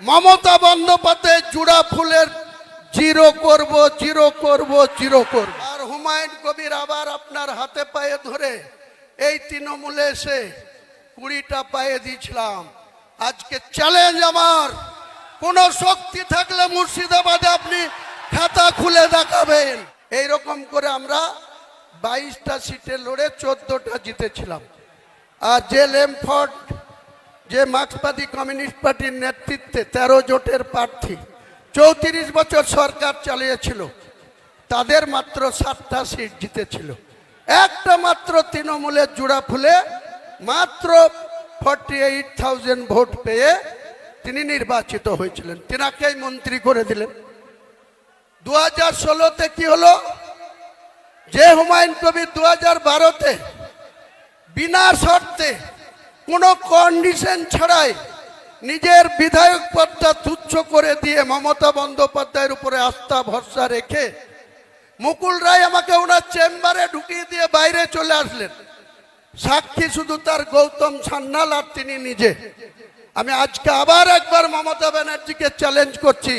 মমতা বন্দ্যোপাধ্যায় জুড়া ফুলের জিরো করব জিরো করব জিরো করব। আর হুমায়ুন কবির আবার আপনার হাতে পায়ে ধরে এই তৃণমূলে এসে কুড়িটা পায়ে দিয়েছিলাম। আজকে চ্যালেঞ্জ আমার। কোন শক্তি থাকলে মুর্শিদাবাদে আপনি খাতা খুলে দেখাবেন। এইরকম করে আমরা বাইশটা সিটে লড়ে চোদ্দটা জিতেছিলাম। আর যে লেমফর্ড যে মার্ক্সবাদী কমিউনিস্ট পার্টির নেতৃত্বে তেরো জোটের প্রার্থী চৌত্রিশ বছর সরকার চালিয়েছিল, তাদের মাত্র সাতটা সিট জিতেছিল। একটা মাত্র তৃণমূলের জোড়া ফুলে মাত্র ফর্টি এইট থাউজেন্ড ভোট পেয়ে তিনি নির্বাচিত হয়েছিলেন। তিনাকেই মন্ত্রী করে দিলেন। দু হাজার ষোলোতে কি হলো? যে হুমায়ুন কবির দু হাজার বারোতে বিনা শর্তে কোনো কন্ডিশন ছাড়াই নিজের বিধায়ক পদটা তুচ্ছ করে দিয়ে মমতা বন্দ্যোপাধ্যায়ের উপরে আস্থা, ভরসা রেখে মুকুল রায় আমাকে ওনার চেম্বারে ঢুকিয়ে দিয়ে বাইরে চলে আসলেন। সাক্ষী শুধু তার গৌতম সান্যাল আর তিনি নিজে। আমি আজকে আবার একবার মমতা ব্যানার্জিকে চ্যালেঞ্জ করছি।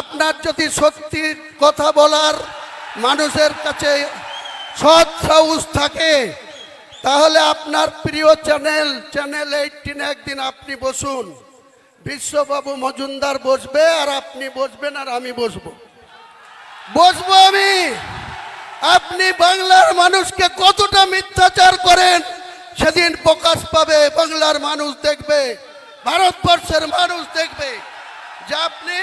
আপনার যদি সত্যি কথা বলার মানুষের কাছে সৎ সাহস থাকে তাহলে আপনার প্রিয় চ্যানেল চ্যানেল এইটিন একদিন আপনি বসুন। বিশ্ববাবু মজুমদার বসবে আর আপনি বসবেন আর আমি বসবো। বসবো আমি। আপনি বাংলার মানুষকে কতটা মিথ্যাচার করেন, সেদিন প্রকাশ পাবে, বাংলার মানুষ দেখবে, ভারতবর্ষের মানুষ দেখবে যে আপনি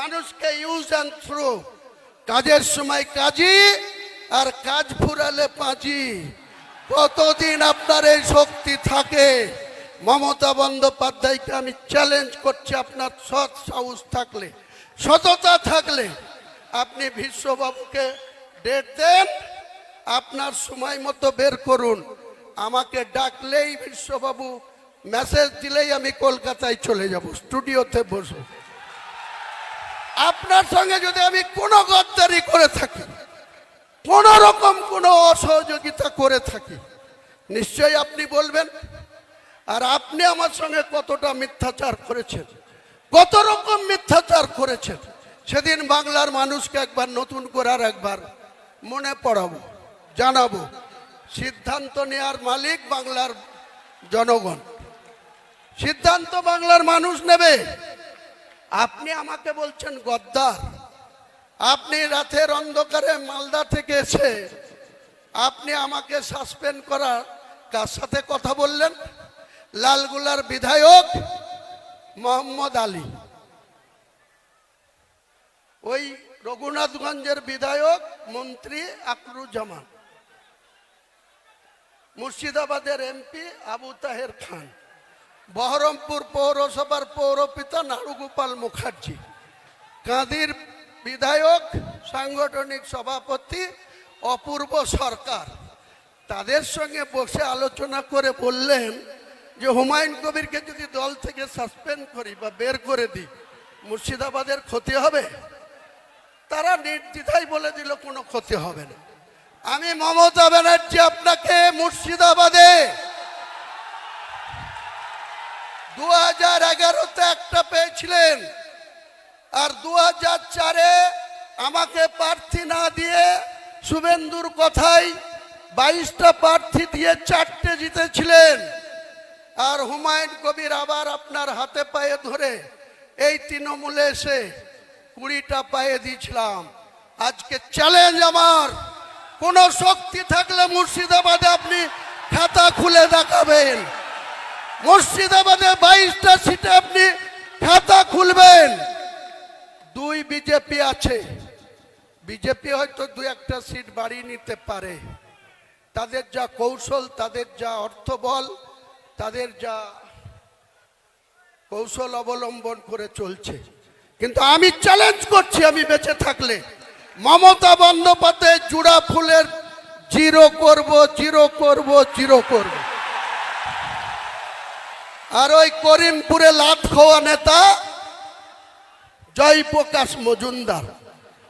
মানুষকে ইউজ অ্যান্ড থ্রু কাজের সময় কাজী আর কাজ ফুরালে পাঁচি কতদিন আপনার এই শক্তি থাকে? মমতা বন্দ্যোপাধ্যায়কে আমি চ্যালেঞ্জ করছি আপনার সৎ সাহস থাকলে, সততা থাকলে। আপনি বিশ্ববাবুকে ডেট দেন, আপনার সময় মতো বের করুন। আমাকে ডাকলেই বিশ্ববাবু মেসেজ দিলেই আমি কলকাতায় চলে যাব স্টুডিওতে বসবো। আপনার সঙ্গে যদি আমি কোনো গদ্দারি করে থাকি কোন রকম কোনো অসহযোগিতা করে থাকি। নিশ্চয়ই আপনি বলবেন, আর আপনি আমার সঙ্গে কতটা মিথ্যাচার করেছেন? কত রকম মিথ্যাচার করেছেন? সেদিন বাংলার মানুষকে একবার নতুন করে আর একবার মনে পড়াবো, জানাব। সিদ্ধান্ত নেওয়ার মালিক বাংলার জনগণ। সিদ্ধান্ত বাংলার মানুষ নেবে। আপনি আমাকে বলছেন গদ্দার। আপনি রাতের অন্ধকারে মালদা থেকে এসে আপনি আমাকে সাসপেন্ড করার কার সাথে কথা বললেন? লালগুলার বিধায়ক মোহাম্মদ আলী। ওই রঘুনাথগঞ্জের বিধায়ক মন্ত্রী আকরুজ্জামান। মুর্শিদাবাদের এমপি আবু তাহের খান। বহরমপুর পৌরসভার পৌরপিতা নারুগোপাল মুখার্জি। কাঁদির বিধায়ক, সাংগঠনিক সভাপতি, অপূর্ব সরকার। তাদের সঙ্গে বসে আলোচনা করে বললেন যে, হুমায়ুন কবিরকে যদি দল থেকে সাসপেন্ড করি বা বের করে দিই, মুর্শিদাবাদের ক্ষতি হবে? তারা নির্দ্বিধায় বলে দিল, কোনো ক্ষতি হবে না। আমি মমতা ব্যানার্জি আপনাকে মুর্শিদাবাদে দু হাজার এগারোতে একটা পেয়েছিলেন। আর দু হাজার চারে আমাকে প্রার্থী না দিয়ে শুভেন্দুর কথাই বাইশটা প্রার্থী দিয়ে চারটে জিতেছিলেন। আর হুমায়ুন কবির আবার আপনার হাতে পায়ে ধরে এই তৃণমূলে এসে কুড়িটা পায়ে দিয়েছিলাম। আজকে চ্যালেঞ্জ আমার। কোন শক্তি থাকলে মুর্শিদাবাদে আপনি খাতা খুলে দেখাবেন। মুর্শিদাবাদে বাইশটা সিটে আপনি খাতা খুলবেন। বিজেপি আছে। বিজেপি হয়তো দু একটা সিট বাড়িয়ে নিতে পারে। তাদের যা কৌশল, তাদের যা অর্থবল, তাদের যা কৌশল অবলম্বন করে চলছে। কিন্তু আমি চ্যালেঞ্জ করছি আমি বেঁচে থাকলে। মমতা বন্দ্যোপাধ্যায় জুড়া ফুলের জিরো করব জিরো করব জিরো করব। আর ওই করিমপুরে লাত খাওয়া নেতা জয়প্রকাশ মজুমদার।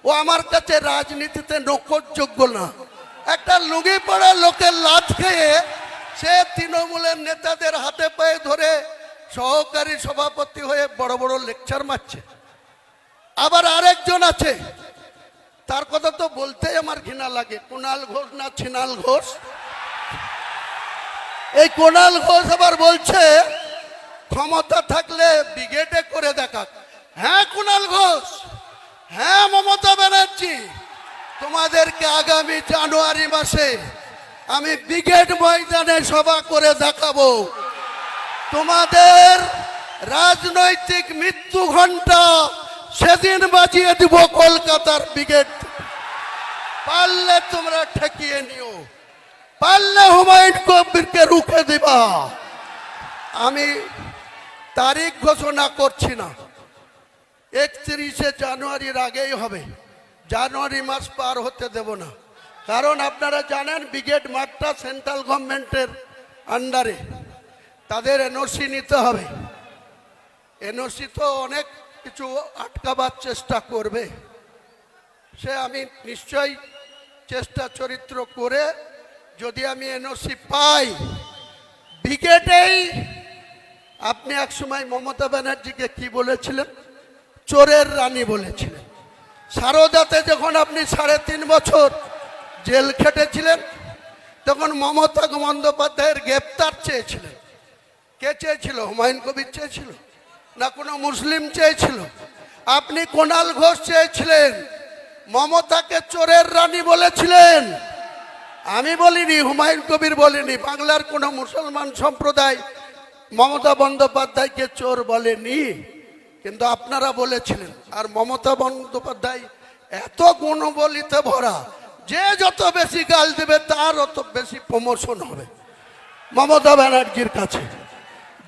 ও আমার কাছে রাজনীতিতে নকরযোগ্য না। একটা লুঙ্গি পড়া লোকের লাত খেয়ে সে তৃণমূলের নেতাদের হাতে পায়ে ধরে সহকারী সভাপতি হয়ে বড় বড় লেকচার মারছে। আবার আরেকজন আছে। তার কথা তো বলতেই আমার ঘৃণা লাগে। কুণাল ঘোষ না ছিনাল ঘোষ? এই কুণাল ঘোষ আবার বলছে, ক্ষমতা থাকলে ব্রিগেডে করে হ্যাঁ কুণাল ঘোষ। হ্যাঁ মমতা ব্যানার্জি। তোমাদেরকে আগামী জানুয়ারি মাসে আমি ব্রিগেড ময়দানে সভা করে দেখাবো। তোমাদের রাজনৈতিক মৃত্যু ঘণ্টা সেদিন বাজিয়ে দিব কলকাতার ব্রিগেড। পারলে তোমরা ঠেকিয়ে নিও। পারলে হুমায়ুন কবিরকে রুখে দিবা। আমি তারিখ ঘোষণা করছি না। একত্রিশে জানুয়ারির আগেই হবে। জানুয়ারি মাস পার হতে দেব না। কারণ আপনারা জানেন, ব্রিগেড মাঠটা সেন্ট্রাল গভর্নমেন্টের আন্ডারে। তাদের এনওসি নিতে হবে। এনওসি তো অনেক কিছু আটকাবার চেষ্টা করবে। সে আমি নিশ্চয়ই চেষ্টা চরিত্র করে যদি আমি এনওসি পাই, ব্রিগেডেই আপনি এক সময় মমতা ব্যানার্জিকে কি বলেছিলেন? চোরের রানী বলেছিলেন। সারদাতে যখন আপনি সাড়ে তিন বছর জেল খেটেছিলেন, তখন মমতা বন্দ্যোপাধ্যায়ের গ্রেপ্তার চেয়েছিলেন। কে চেয়েছিল? হুমায়ুন কবির চেয়েছিল? না কোনো মুসলিম চেয়েছিল? আপনি কোনাল ঘোষ চেয়েছিলেন, মমতাকে চোরের রানী বলেছিলেন। আমি বলিনি, হুমায়ুন কবির বলিনি, বাংলার কোনো মুসলমান সম্প্রদায় মমতা বন্দ্যোপাধ্যায়কে চোর বলেনি। কিন্তু আপনারা বলেছিলেন, আর মমতা বন্দ্যোপাধ্যায় এত গুণবলিতে ভরা, যে যত বেশি গাল দেবে তার অত বেশি প্রমোশন হবে। মমতা ব্যানার্জির কাছে,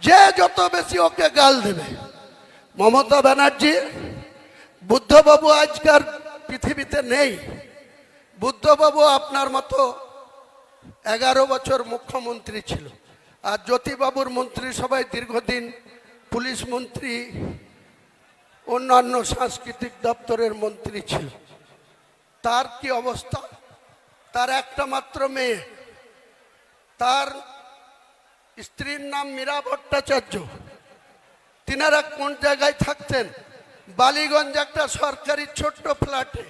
যে যত বেশি ওকে গাল দেবে। মমতা ব্যানার্জি, বুদ্ধবাবু আজকার পৃথিবীতে নেই। বুদ্ধবাবু আপনার মতো এগারো বছর মুখ্যমন্ত্রী ছিল। আর জ্যোতিবাবুর মন্ত্রিসভায় দীর্ঘদিন পুলিশ মন্ত্রী অন্যান্য সাংস্কৃতিক দপ্তরের মন্ত্রী ছিল। তার কি অবস্থা? তার একটা মাত্র মেয়ে। তার স্ত্রীর নাম মীরা ভট্টাচার্য। তিনারা কোন জায়গায় থাকতেন? বালিগঞ্জ একটা সরকারি ছোট্ট ফ্ল্যাটে,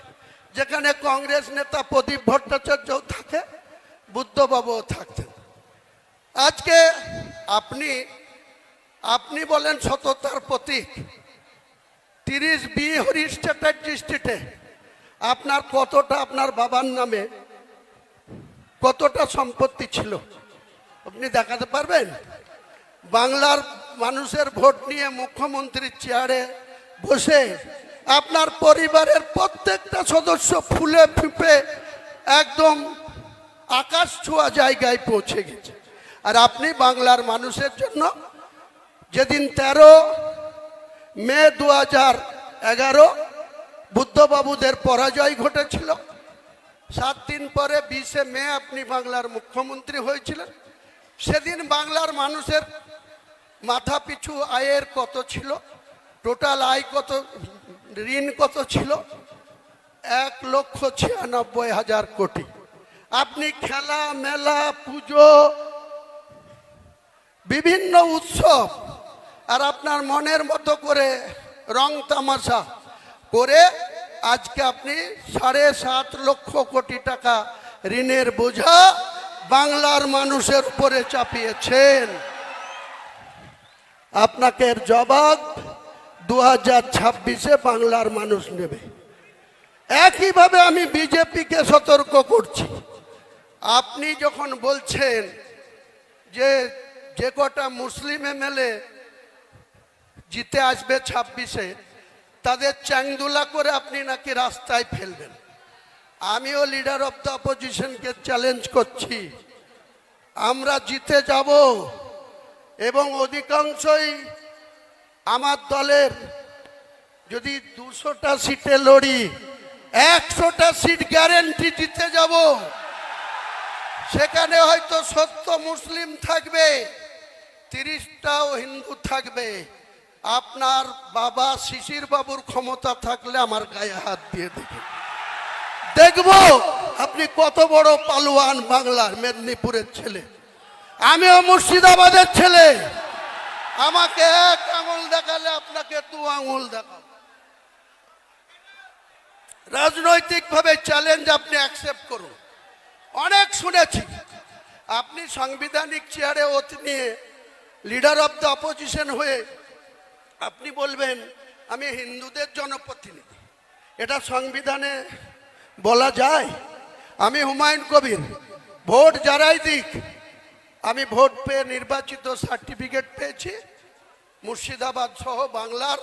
যেখানে কংগ্রেস নেতা প্রদীপ ভট্টাচার্যও থাকে, বুদ্ধবাবুও থাকতেন। আজকে আপনি আপনি বলেন সততার প্রতীক। তিরিশ বি হরিশ স্ট্রিটে আপনার কতটা আপনার বাবার নামে কতটা সম্পত্তি ছিল? আপনি দেখাতে পারবেন? বাংলার মানুষের ভোট নিয়ে মুখ্যমন্ত্রীর চেয়ারে বসে আপনার পরিবারের প্রত্যেকটা সদস্য ফুলে ফিপে একদম আকাশ ছোঁয়া জায়গায় পৌঁছে গেছে। আর আপনি বাংলার মানুষের জন্য যেদিন তেরো মে দু হাজার এগারো বুদ্ধবাবুদের পরাজয় ঘটেছিল। সাত দিন পরে বিশে মে আপনি বাংলার মুখ্যমন্ত্রী হয়েছিলেন। সেদিন বাংলার মানুষের মাথা পিছু আয়ের কত ছিল? টোটাল আয় কত, ঋণ কত ছিল? এক লক্ষ ছিয়ানব্বই হাজার কোটি। আপনি খেলা, মেলা, পুজো, বিভিন্ন উৎসব আর আপনার মনের মতো করে রং তামাশা করে আজকে আপনি সাড়ে সাত লক্ষ কোটি টাকা ঋণের বোঝা বাংলার মানুষের উপরে চাপিয়েছেন। আপনাকে জবাব দু হাজার ছাব্বিশে বাংলার মানুষ নেবে। একইভাবে আমি বিজেপিকে সতর্ক করছি। আপনি যখন বলছেন যে যে কটা মুসলিম এমএলএ জিতে আসবে ছাব্বিশে, তাদের চ্যাংদুলা করে আপনি নাকি রাস্তায় ফেলবেন। আমিও লিডার অফ দ্য অপোজিশনকে চ্যালেঞ্জ করছি। আমরা জিতে যাব এবং অধিকাংশই আমার দলের যদি দুশোটা সিটে লড়ি, একশোটা সিট গ্যারেন্টি জিতে যাব। সেখানে হয়তো সত্য মুসলিম থাকবে, তিরিশটাও হিন্দু থাকবে। আপনার বাবা শিশির বাবুর ক্ষমতা থাকলে আমার গায়ে হাত দিয়ে দেখে দেখব আপনি কত বড় পালোয়ান বাংলার মেদিনীপুরের ছেলে। আমিও মুর্শিদাবাদের ছেলে। আমাকে এক আঙুল দেখালে আপনাকে দু আঙুল দেখাবো। রাজনৈতিকভাবে চ্যালেঞ্জ আপনি অ্যাকসেপ্ট করুন। অনেক শুনেছি, আপনি সাংবিধানিক চেয়ারে ওত নিয়ে লিডার অফ দ্য অপোজিশন হয়ে আপনি বলবেন, আমি হিন্দুদের জনপ্রতিনিধি। এটা সংবিধানে বলা যায়, আমি হুমায়ুন কবির। ভোট যারাই দিক, আমি ভোট পেয়ে নির্বাচিত সার্টিফিকেট পেয়েছি, মুর্শিদাবাদ সহ বাংলার